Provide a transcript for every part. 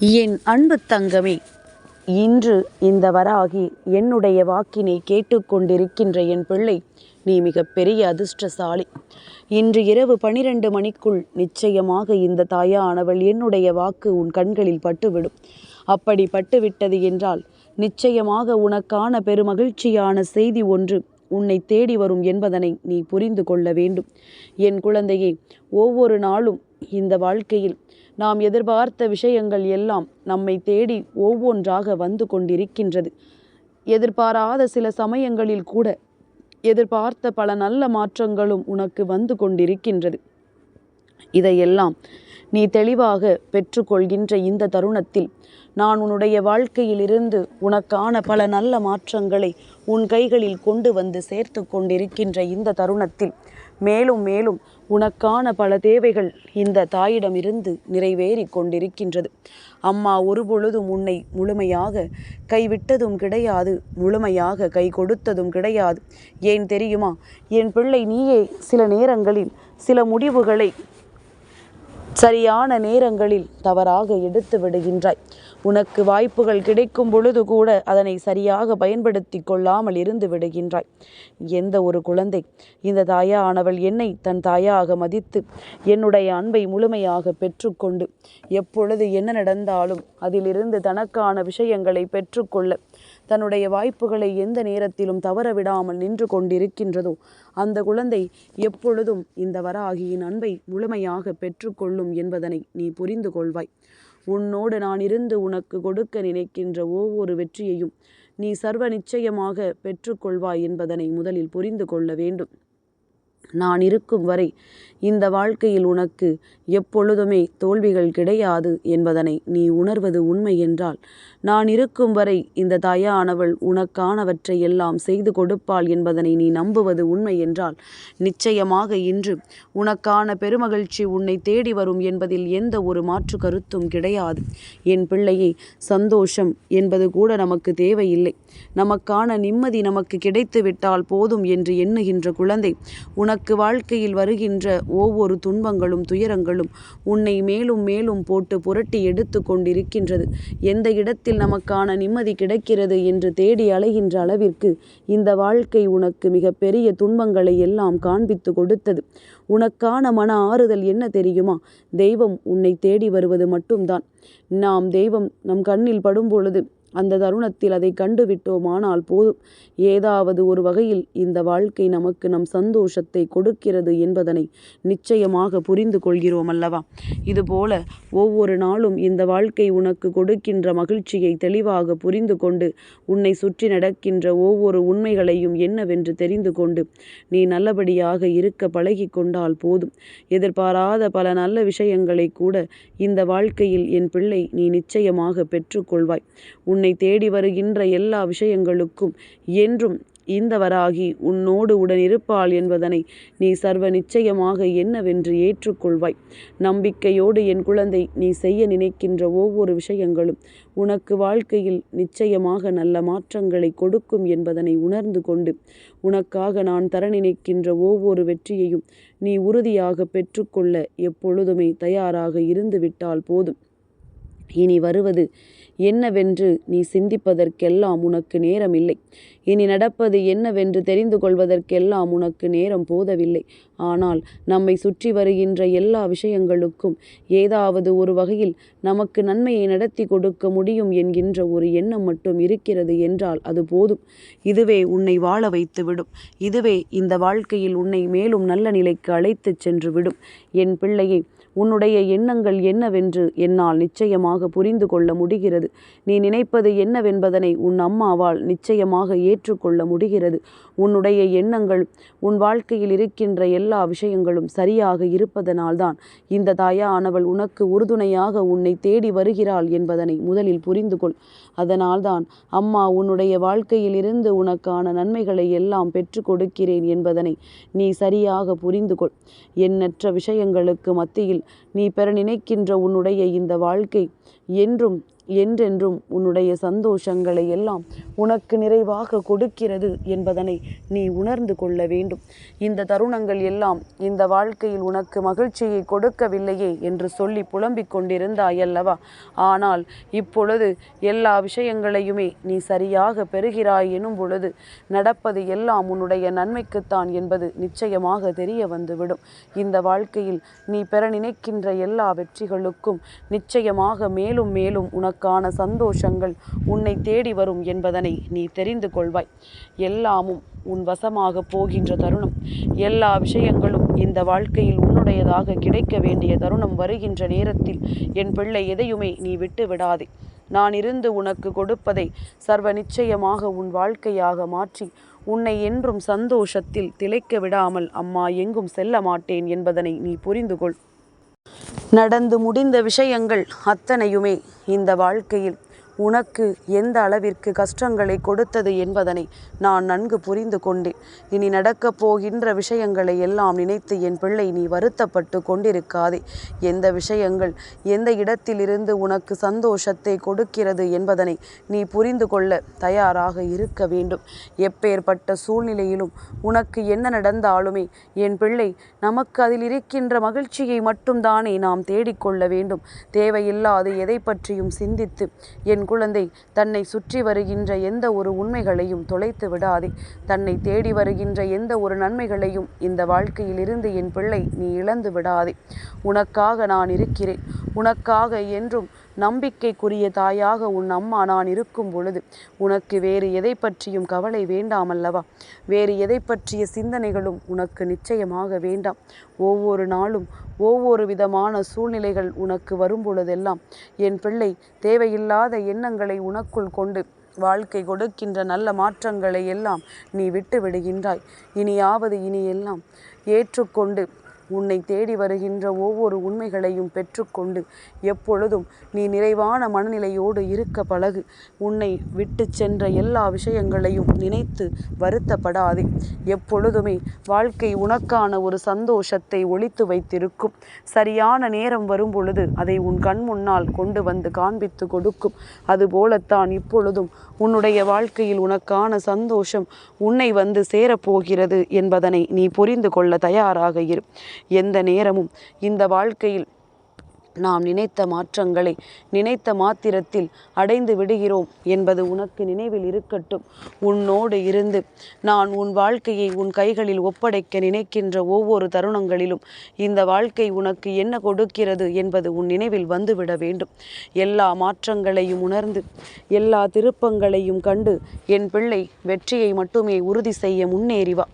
என் அன்பு தங்கமே இன்று இந்த வராகி என்னுடைய வாக்கினை கேட்டுக்கொண்டிருக்கின்ற என் பிள்ளை நீ மிகப்பெரிய அதிர்ஷ்டசாலி. இன்று இரவு பனிரெண்டு மணிக்குள் நிச்சயமாக இந்த தாயானவள் என்னுடைய வாக்கு உன் கண்களில் பட்டுவிடும். அப்படி பட்டுவிட்டது என்றால் நிச்சயமாக உனக்கான பெருமகிழ்ச்சியான செய்தி ஒன்று உன்னை தேடி வரும் என்பதனை நீ புரிந்து கொள்ள வேண்டும். என் குழந்தையே ஒவ்வொரு நாளும் இந்த வாழ்க்கையில் நாம் எதிர்பார்த்த விஷயங்கள் எல்லாம் நம்மை தேடி ஒவ்வொன்றாக வந்து கொண்டிருக்கின்றது. எதிர்பாராத சில சமயங்களில் கூட எதிர்பார்த்த பல நல்ல மாற்றங்களும் உனக்கு வந்து கொண்டிருக்கின்றது. இதையெல்லாம் நீ தெளிவாக பெற்றுக்கொள்கின்ற இந்த தருணத்தில் நான் உன்னுடைய வாழ்க்கையிலிருந்து உனக்கான பல நல்ல மாற்றங்களை உன் கைகளில் கொண்டு வந்து சேர்த்து கொண்டிருக்கின்ற இந்த தருணத்தில் மேலும் மேலும் உனக்கான பல தேவைகள் இந்த தாயிடமிருந்து நிறைவேறி கொண்டிருக்கின்றது. அம்மா ஒரு பொழுதும் உன்னை முழுமையாக கைவிட்டதும் கிடையாது முழுமையாக கை கொடுத்ததும் கிடையாது. ஏன் தெரியுமா? என் பிள்ளை நீயே சில நேரங்களில் சில முடிவுகளை சரியான நேரங்களில் தவறாக எடுத்து விடுகின்றாய். உனக்கு வாய்ப்புகள் கிடைக்கும் பொழுது கூட அதனை சரியாக பயன்படுத்தி கொள்ளாமல் இருந்து விடுகின்றாய். எந்த ஒரு குழந்தை இந்த தாயா ஆனவள் என்னை தன் தாயாக மதித்து என்னுடைய அன்பை முழுமையாக பெற்றுக்கொண்டு எப்பொழுது என்ன நடந்தாலும் அதிலிருந்து தனக்கான விஷயங்களை பெற்றுக்கொள்ள தன்னுடைய வாய்ப்புகளை எந்த நேரத்திலும் தவற விடாமல் நின்று கொண்டிருக்கின்றதோ அந்த குழந்தை எப்பொழுதும் இந்த வராகியின் அன்பை முழுமையாக பெற்றுக்கொள்ளும் என்பதனை நீ புரிந்து கொள்வாய். உன்னோடு நான் இருந்து உனக்கு கொடுக்க நினைக்கின்ற ஒவ்வொரு வெற்றியையும் நீ சர்வ நிச்சயமாக பெற்றுக்கொள்வாய் என்பதனை முதலில் புரிந்து கொள்ள வேண்டும். நான் இருக்கும் வரை இந்த வாழ்க்கையில் உனக்கு எப்பொழுதுமே தோல்விகள் கிடையாது என்பதனை நீ உணர்வது உண்மை என்றால் நான் இருக்கும் வரை இந்த தாயானவள் உனக்கானவற்றை எல்லாம் செய்து கொடுப்பாள் என்பதனை நீ நம்புவது உண்மை என்றால் நிச்சயமாக இன்று உனக்கான பெருமகிழ்ச்சி உன்னை தேடி வரும் என்பதில் எந்த ஒரு மாற்று கருத்தும் கிடையாது. என் பிள்ளையை சந்தோஷம் என்பது கூட நமக்கு தேவையில்லை. நமக்கான நிம்மதி நமக்கு கிடைத்து விட்டால் போதும் என்று எண்ணுகின்ற குழந்தை உனக்கு வாழ்க்கையில் வருகின்ற ஒவ்வொரு துன்பங்களும் துயரங்களும் உன்னை மேலும் மேலும் போட்டு புரட்டி எடுத்து கொண்டிருக்கின்றது. எந்த இடத்தில் நமக்கான நிம்மதி கிடைக்கிறது என்று தேடி அலைகின்ற அளவிற்கு இந்த வாழ்க்கை உனக்கு மிக பெரிய துன்பங்களை எல்லாம் காண்பித்து கொடுத்தது. உனக்கான மன ஆறுதல் என்ன தெரியுமா? தெய்வம் உன்னை தேடி வருவது மட்டும்தான். நாம் தெய்வம் நம் கண்ணில் படும்பொழுது அந்த தருணத்தில் அதை கண்டுவிட்டோமானால் போதும். ஏதாவது ஒரு வகையில் இந்த வாழ்க்கை நமக்கு நம் சந்தோஷத்தை கொடுக்கிறது என்பதனை நிச்சயமாக புரிந்து கொள்கிறோம் அல்லவா? இதுபோல ஒவ்வொரு நாளும் இந்த வாழ்க்கை உனக்கு கொடுக்கின்ற மகிழ்ச்சியை தெளிவாக புரிந்து கொண்டு உன்னை சுற்றி நடக்கின்ற ஒவ்வொரு உண்மைகளையும் என்னவென்று தெரிந்து கொண்டு நீ நல்லபடியாக இருக்க பழகி கொண்டால் போதும். எதிர்பாராத பல நல்ல விஷயங்களை கூட இந்த வாழ்க்கையில் என் பிள்ளை நீ நிச்சயமாக பெற்றுக்கொள்வாய். உன்னை தேடி வருகின்ற எல்லா விஷயங்களுக்கும் என்றும் இந்தவராகி உன்னோடு உடனிருப்பாள் என்பதனை நீ சர்வ நிச்சயமாக என்னவென்று ஏற்றுக்கொள்வாய். நம்பிக்கையோடு என் குழந்தை நீ செய்ய நினைக்கின்ற ஒவ்வொரு விஷயங்களும் உனக்கு வாழ்க்கையில் நிச்சயமாக நல்ல மாற்றங்களை கொடுக்கும் என்பதனை உணர்ந்து கொண்டு உனக்காக நான் தர நினைக்கின்ற ஒவ்வொரு வெற்றியையும் நீ உறுதியாக பெற்றுக்கொள்ள எப்பொழுதுமே தயாராக இருந்துவிட்டால் போதும். இனி வருவது என்னவென்று நீ சிந்திப்பதற்கெல்லாம் உனக்கு நேரம் இல்லை இனி நடப்பது என்னவென்று தெரிந்து கொள்வதற்கெல்லாம் உனக்கு நேரம் போதவில்லை. ஆனால் நம்மை சுற்றி வருகின்ற எல்லா விஷயங்களுக்கும் ஏதாவது ஒரு வகையில் நமக்கு நன்மையை நடத்தி கொடுக்க முடியும் என்கின்ற ஒரு எண்ணம் மட்டும் இருக்கிறது என்றால் அது போதும். இதுவே உன்னை வாழ வைத்துவிடும். இதுவே இந்த வாழ்க்கையில் உன்னை மேலும் நல்ல நிலைக்கு அழைத்துச் சென்று விடும். என் பிள்ளையை உன்னுடைய எண்ணங்கள் என்னவென்று என்னால் நிச்சயமாக புரிந்து கொள்ள முடிகிறது. நீ நினைப்பது என்னவென்பதனை உன் அம்மாவால் நிச்சயமாக ஏற்றுக்கொள்ள முடிகிறது. உன்னுடைய எண்ணங்கள் உன் வாழ்க்கையில் இருக்கின்ற எல்லா விஷயங்களும் சரியாக இருப்பதனால்தான் இந்த தாயானவள் உனக்கு உறுதுணையாக உன்னை தேடி வருகிறாள் என்பதனை முதலில் புரிந்து கொள். அதனால்தான் அம்மா உன்னுடைய வாழ்க்கையில் இருந்து உனக்கான நன்மைகளை எல்லாம் பெற்று கொடுக்கிறேன் என்பதனை நீ சரியாக புரிந்து கொள். எண்ணற்ற விஷயங்களுக்கு மத்தியில் நீ பெற நினைக்கின்ற உன்னுடைய இந்த வாழ்க்கை என்றும் என்றென்றும் உன்னுடைய சந்தோஷங்களை எல்லாம் உனக்கு நிறைவாக கொடுக்கிறது என்பதனை நீ உணர்ந்து கொள்ள வேண்டும். இந்த தருணங்கள் எல்லாம் இந்த வாழ்க்கையில் உனக்கு மகிழ்ச்சியை கொடுக்கவில்லையே என்று சொல்லி புலம்பிக் கொண்டிருந்தாயல்லவா? ஆனால் இப்பொழுது எல்லா விஷயங்களையுமே நீ சரியாக பெறுகிறாய் எனும் பொழுது நடப்பது எல்லாம் உன்னுடைய நன்மைக்குத்தான் என்பது நிச்சயமாக தெரிய வந்துவிடும். இந்த வாழ்க்கையில் நீ பெற நினைக்கின்ற எல்லா வெற்றிகளுக்கும் நிச்சயமாக மேலும் மேலும் உனக்கு உனக்கான சந்தோஷங்கள் உன்னை தேடி வரும் என்பதனை நீ தெரிந்து கொள்வாய். எல்லாமும் உன் வசமாக போகின்ற தருணம். எல்லா விஷயங்களும் இந்த வாழ்க்கையில் உன்னுடையதாக கிடைக்க வேண்டிய தருணம் வருகின்ற நேரத்தில் என் பிள்ளை எதையுமே நீ விட்டு விடாதே. நான் இருந்து உனக்கு கொடுப்பதை சர்வ நிச்சயமாக உன் வாழ்க்கையாக மாற்றி உன்னை என்றும் சந்தோஷத்தில் திளைக்க விடாமல் அம்மா எங்கும் செல்ல மாட்டேன் என்பதனை நீ புரிந்து கொள். நடந்து முடிந்த விஷயங்கள் அத்தனையுமே இந்த வாழ்க்கையில் உனக்கு எந்த அளவிற்கு கஷ்டங்களை கொடுத்தது என்பதனை நான் நன்கு புரிந்து கொண்டேன். இனி நடக்கப் போகின்ற விஷயங்களை எல்லாம் நினைத்து என் பிள்ளை நீ வருத்தப்பட்டு கொண்டிருக்காதே. எந்த விஷயங்கள் எந்த இடத்திலிருந்து உனக்கு சந்தோஷத்தை கொடுக்கிறது என்பதனை நீ புரிந்து கொள்ள தயாராக இருக்க வேண்டும். எப்பேற்பட்ட சூழ்நிலையிலும் உனக்கு என்ன நடந்தாலுமே என் பிள்ளை நமக்கு அதில் இருக்கின்ற மகிழ்ச்சியை மட்டும்தானே நாம் தேடிக்கொள்ள வேண்டும். தேவையில்லாது எதை பற்றியும் சிந்தித்து என் குழந்தை தன்னை சுற்றி வருகின்ற எந்த ஒரு உண்மைகளையும் தொலைத்து விடாதே. தன்னை தேடி வருகின்ற எந்த ஒரு நன்மைகளையும் இந்த வாழ்க்கையில் இருந்து என் பிள்ளை நீ இழந்து விடாதே. உனக்காக நான் இருக்கிறேன். உனக்காக என்றும் நம்பிக்கைக்குரிய தாயாக உன் அம்மா நான் இருக்கும் பொழுது உனக்கு வேறு எதை பற்றியும் கவலை வேண்டாம் அல்லவா வேறு எதை பற்றிய சிந்தனைகளும் உனக்கு நிச்சயமாக வேண்டாம். ஒவ்வொரு நாளும் ஒவ்வொரு விதமான சூழ்நிலைகள் உனக்கு வரும் பொழுதெல்லாம் என் பிள்ளை தேவையில்லாத எண்ணங்களை உனக்குள் கொண்டு வாழ்க்கை கொடுக்கின்ற நல்ல மாற்றங்களை எல்லாம் நீ விட்டு விடுகின்றாய். இனியாவது இனியெல்லாம் ஏற்றுக்கொண்டு உன்னை தேடி வருகின்ற ஒவ்வொரு உண்மைகளையும் பெற்றுக்கொண்டு எப்பொழுதும் நீ நிறைவான மனநிலையோடு இருக்க பழகு. உன்னை விட்டு சென்ற எல்லா விஷயங்களையும் நினைத்து வருத்தப்படாதே. எப்பொழுதுமே வாழ்க்கை உனக்கான ஒரு சந்தோஷத்தை ஒழித்து வைத்திருக்கும். சரியான நேரம் வரும் பொழுது அதை உன் கண் முன்னால் கொண்டு வந்து காண்பித்து கொடுக்கும். அதுபோலத்தான் இப்பொழுதும் உன்னுடைய வாழ்க்கையில் உனக்கான சந்தோஷம் உன்னை வந்து சேரப்போகிறது என்பதனை நீ புரிந்து கொள்ள தயாராக இரு. எந்த நேரமும். இந்த வாழ்க்கையில் நாம் நினைத்த மாற்றங்களை நினைத்த மாத்திரத்தில் அடைந்து விடுகிறோம் என்பது உனக்கு நினைவில் இருக்கட்டும். உன்னோடு இருந்து நான் உன் வாழ்க்கையை உன் கைகளில் ஒப்படைக்க நினைக்கின்ற ஒவ்வொரு தருணங்களிலும் இந்த வாழ்க்கை உனக்கு என்ன கொடுக்கிறது என்பது உன் நினைவில் வந்துவிட வேண்டும். எல்லா மாற்றங்களையும் உணர்ந்து எல்லா திருப்பங்களையும் கண்டு என் பிள்ளை வெற்றியை மட்டுமே உறுதி செய்ய முன்னேறிவா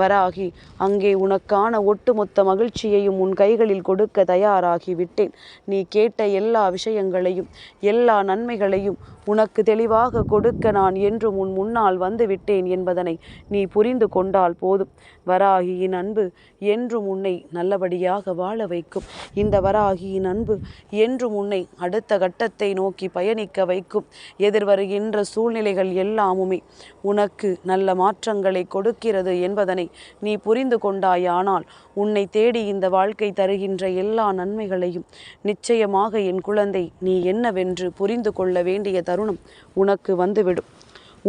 வராகி அங்கே உனக்கான ஒட்டுமொத்த மகிழ்ச்சியையும் உன் கைகளில் கொடுக்க தயாராகி விட்டேன். நீ கேட்ட எல்லா விஷயங்களையும் எல்லா நன்மைகளையும் உனக்கு தெளிவாக கொடுக்க நான் என்றும் உன் முன்னால் வந்துவிட்டேன் என்பதனை நீ புரிந்து கொண்டால் போதும். வராகியின் அன்பு என்றும் உன்னை நல்லபடியாக வாழ வைக்கும். இந்த வராகியின் அன்பு என்றும் உன்னை அடுத்த கட்டத்தை நோக்கி பயணிக்க வைக்கும். எதிர்வருகின்ற சூழ்நிலைகள் எல்லாமுமே உனக்கு நல்ல மாற்றங்களை கொடுக்கிறது என்பதனை நீ புரிந்து கொண்டாயானால் உன்னை தேடி இந்த வாழ்க்கை தருகின்ற எல்லா நன்மைகளையும் நிச்சயமாக என் குழந்தை நீ என்னவென்று புரிந்து கொள்ள வேண்டிய தருணம் உனக்கு வந்துவிடும்.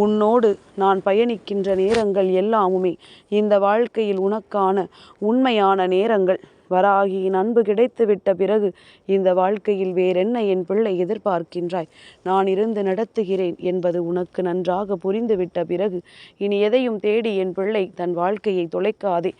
உன்னோடு நான் பயணிக்கின்ற நேரங்கள் எல்லாமுமே இந்த வாழ்க்கையில் உனக்கான உண்மையான நேரங்கள். வராகியின் அன்பு கிடைத்துவிட்ட பிறகு இந்த வாழ்க்கையில் வேறென்ன என் பிள்ளை எதிர்பார்க்கின்றாய்? நான் இருந்து நடத்துகிறேன் என்பது உனக்கு நன்றாக புரிந்துவிட்ட பிறகு இனி எதையும் தேடி என் பிள்ளை தன் வாழ்க்கையை தொலைக்காதே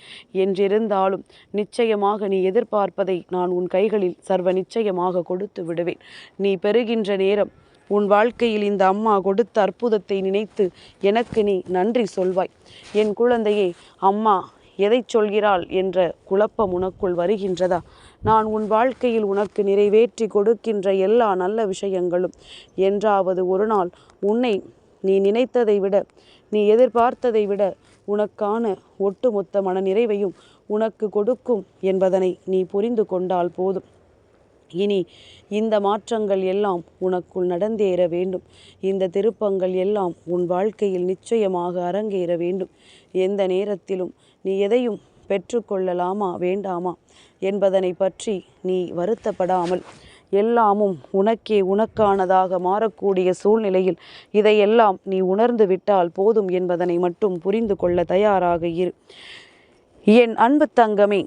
என்றிருந்தாலும் நிச்சயமாக நீ எதிர்பார்ப்பதை நான் உன் கைகளில் சர்வ நிச்சயமாக கொடுத்து விடுவேன். நீ பெறுகின்ற நேரம் உன் வாழ்க்கையில் இந்த அம்மா கொடுத்த அற்புதத்தை நினைத்து எனக்கு நீ நன்றி சொல்வாய். என் குழந்தையே அம்மா எதை சொல்கிறாள் என்ற குழப்பம் உனக்குள் வருகின்றதா? நான் உன் வாழ்க்கையில் உனக்கு நிறைவேற்றி கொடுக்கின்ற எல்லா நல்ல விஷயங்களும் என்றாவது ஒரு நாள் உன்னை நீ நினைத்ததை விட நீ எதிர்பார்த்ததை விட உனக்கான ஒட்டுமொத்த மன நிறைவையும் உனக்கு கொடுக்கும் என்பதனை நீ புரிந்து கொண்டால் போதும். இனி இந்த மாற்றங்கள் எல்லாம் உனக்குள் நடந்தேற வேண்டும். இந்த திருப்பங்கள் எல்லாம் உன் வாழ்க்கையில் நிச்சயமாக அரங்கேற வேண்டும். எந்த நேரத்திலும் நீ எதையும் பெற்றுக்கொள்ளலாமா வேண்டாமா என்பதனை பற்றி நீ வருத்தப்படாமல் எல்லாமும் உனக்கே உனக்கானதாக மாறக்கூடிய சூழ்நிலையில் இதையெல்லாம் நீ உணர்ந்து விட்டால் போதும் என்பதனை மட்டும் புரிந்து கொள்ள தயாராக இரு. என் அன்பு தங்கமே